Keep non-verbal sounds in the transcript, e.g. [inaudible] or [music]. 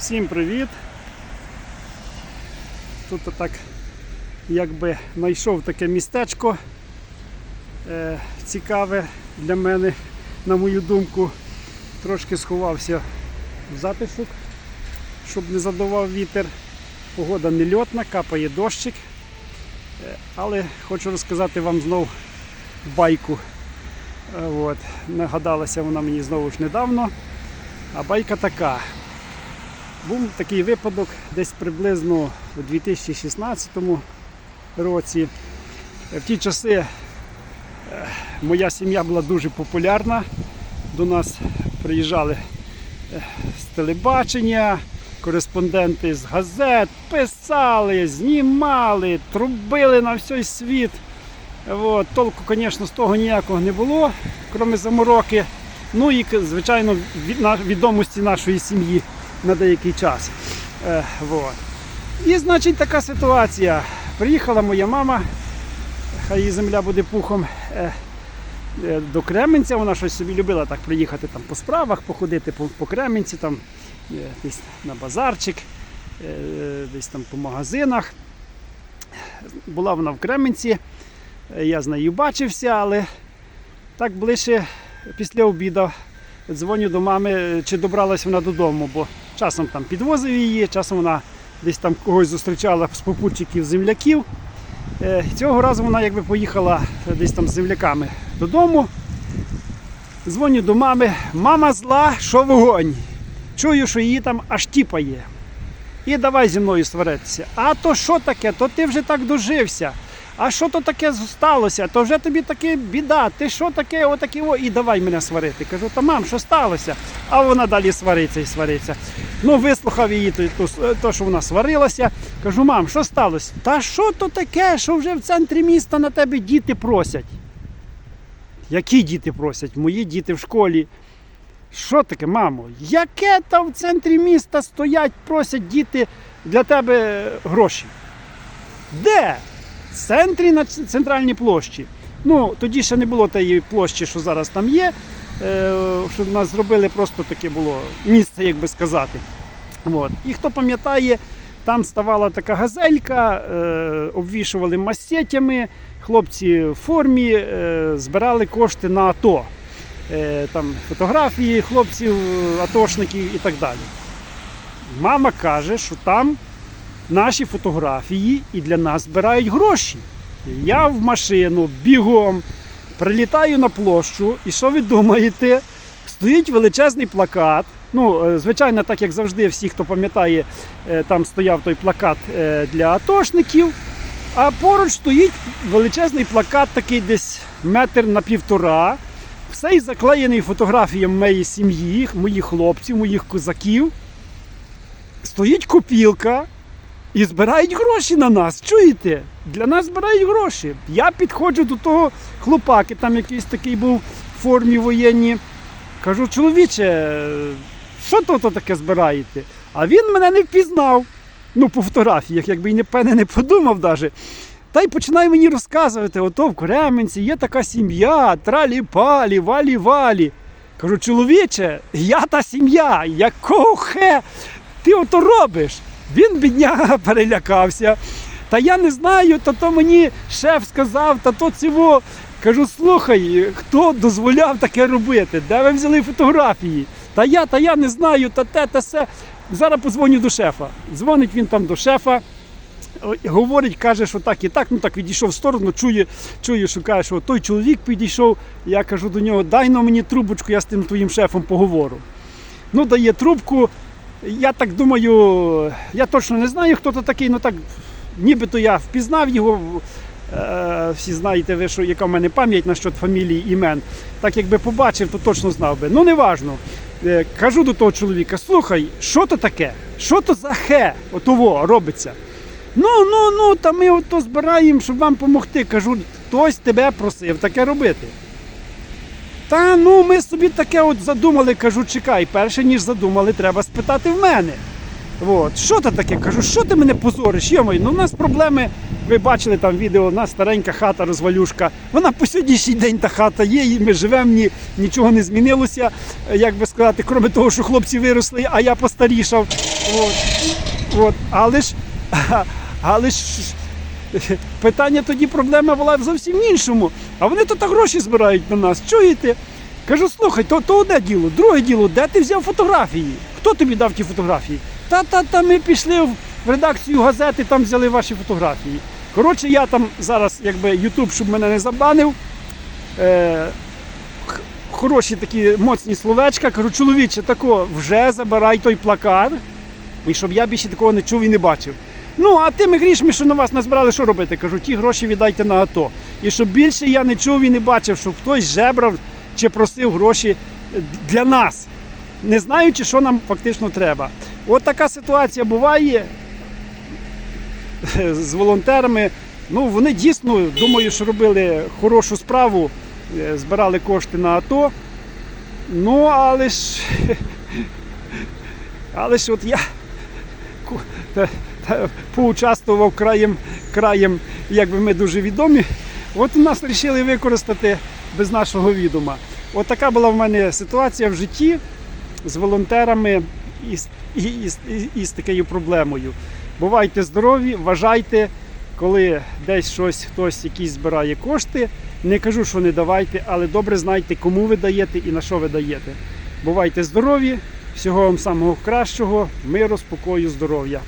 Всім привіт! Тут так якби знайшов таке містечко е, цікаве для мене, на мою думку. Трошки сховався в затишок, щоб не задував вітер. Погода не льотна, капає дощик. Е, але хочу розказати вам знов байку. Е, От. Нагадалася вона мені знову ж недавно. А байка така. Був такий випадок десь приблизно у 2016 році. В ті часи е, моя сім'я була дуже популярна. До нас приїжджали е, з телебачення, кореспонденти з газет, писали, знімали, трубили на всій світ. От, толку, звісно, з того ніякого не було, крім замороки. Ну і, звичайно, від- відомості нашої сім'ї на деякий час. Е, вот. І, значить, така ситуація. Приїхала моя мама, хай її земля буде пухом. е, е, До Кременця вона щось собі любила так приїхати там по справах, походити по, по Кременці, там, е, десь на базарчик, е, десь там по магазинах. Була вона в Кременці, е, я з нею бачився, але так ближче після обіду дзвоню до мами, чи добралась вона додому, бо часом там підвозив її, часом вона десь там когось зустрічала з попутчиків земляків. Е, Цього разу вона якби поїхала десь там з земляками додому. Дзвоню до мами, мама зла, що вогонь. Чую, що її там аж тіпає. І давай зі мною сваритися. А то що таке? То ти вже так дожився. А що то таке сталося? То вже тобі таке біда. Ти що таке, отаке, о, і давай мене сварити. Кажу, та мам, що сталося? А вона далі свариться і свариться. Ну, вислухав її, то, то, що вона сварилася. Кажу, мам, що сталося? Та що то таке, що вже в центрі міста на тебе діти просять? Які діти просять? Мої діти в школі. Що таке, мамо? Яке там в центрі міста стоять, просять діти для тебе гроші? Де? В центрі на центральній площі. Ну, тоді ще не було тієї площі, що зараз там є. Е, що нас зробили просто таке було місце, як би сказати. От. І хто пам'ятає, там ставала така газелька, е, обвішували масетями, хлопці в формі е, збирали кошти на АТО. Е, там фотографії хлопців, е, атошників і так далі. Мама каже, що там наші фотографії і для нас збирають гроші. Я в машину бігом прилітаю на площу, і що ви думаєте? Стоїть величезний плакат. Ну, е, звичайно, так як завжди, всі, хто пам'ятає, е, там стояв той плакат е, для атошників. А поруч стоїть величезний плакат, такий десь метр на півтора. Все заклеєний фотографіями моєї сім'ї, моїх хлопців, моїх козаків. Стоїть копілка і збирають гроші на нас. Чуєте? Для нас збирають гроші. Я підходжу до того хлопаки, там якийсь такий був в формі воєнній. Кажу, чоловіче, що то, таке збираєте? А він мене не впізнав. Ну, по фотографіях, якби і не певне не подумав навіть. Та й починає мені розказувати, ото в Кременці є така сім'я, тралі-палі, валі-валі. Кажу, чоловіче, я та сім'я, якого хе ти ото робиш? Він, бідняга, [laughs] перелякався. Та я не знаю, та то мені шеф сказав, та то цього. Кажу, слухай, хто дозволяв таке робити? Де ви взяли фотографії? Та я, та я не знаю, та те, та се. Зараз позвоню до шефа. Дзвонить він там до шефа. Говорить, каже, що так і так, ну так відійшов в сторону, чує, чує, що каже, що той чоловік підійшов. Я кажу до нього, дай на мені трубочку, я з тим твоїм шефом поговорю. Ну, дає трубку. Я так думаю, я точно не знаю, хто то такий, ну так, нібито я впізнав його. Е, всі знаєте ви, що яка в мене пам'ять насчет фамілії імен. Так якби побачив, то точно знав би. Ну, не важно. Е, кажу до того чоловіка: слухай, що то таке? Що то за хе? Отово робиться. Ну, ну, ну, та ми ото збираємо, щоб вам допомогти. Кажу, хтось тебе просив таке робити. Та ну ми собі таке от задумали, кажу, чекай, перше ніж задумали, треба спитати в мене. От. Що це таке? Кажу, що ти мене позориш? Йомай, ну у нас проблеми. Ви бачили там відео, у нас старенька хата, розвалюшка. Вона по сьогоднішній день та хата є, і ми живемо, ні, нічого не змінилося. Як би сказати, крім того, що хлопці виросли, а я постарішав. От, от, але ж, [laughs] але ж [laughs] питання тоді проблема була в зовсім іншому. А вони тут гроші збирають на нас. Чуєте? Кажу, слухай, то, то одне діло. Друге діло, де ти взяв фотографії? Хто тобі дав ті фотографії? Та-та-та, ми пішли в редакцію газети, там взяли ваші фотографії. Коротше, я там зараз, якби Ютуб, щоб мене не забанив. Е, хороші такі моцні словечка. Кажу, чоловіче, тако, вже забирай той плакат. І щоб я більше такого не чув і не бачив. Ну, а тими грішми, що на вас назбирали, що робити? Кажу, ті гроші віддайте на АТО. І щоб більше я не чув і не бачив, щоб хтось жебрав чи просив гроші е, для нас, не знаючи, що нам фактично треба. От така ситуація буває е, з волонтерами. Ну, вони дійсно, думаю, що робили хорошу справу, е, збирали кошти на АТО. Ну, але ж. [laughs] Але ж от я [laughs] поучаствував краєм, краєм, якби ми дуже відомі. От нас вирішили використати без нашого відома. От така була в мене ситуація в житті з волонтерами і, з- і, і, і, і з такою проблемою. Бувайте здорові, вважайте, коли десь щось хтось якийсь збирає кошти. Не кажу, що не давайте, але добре знайте, кому ви даєте і на що ви даєте. Бувайте здорові, всього вам самого кращого, миру, спокою, здоров'я.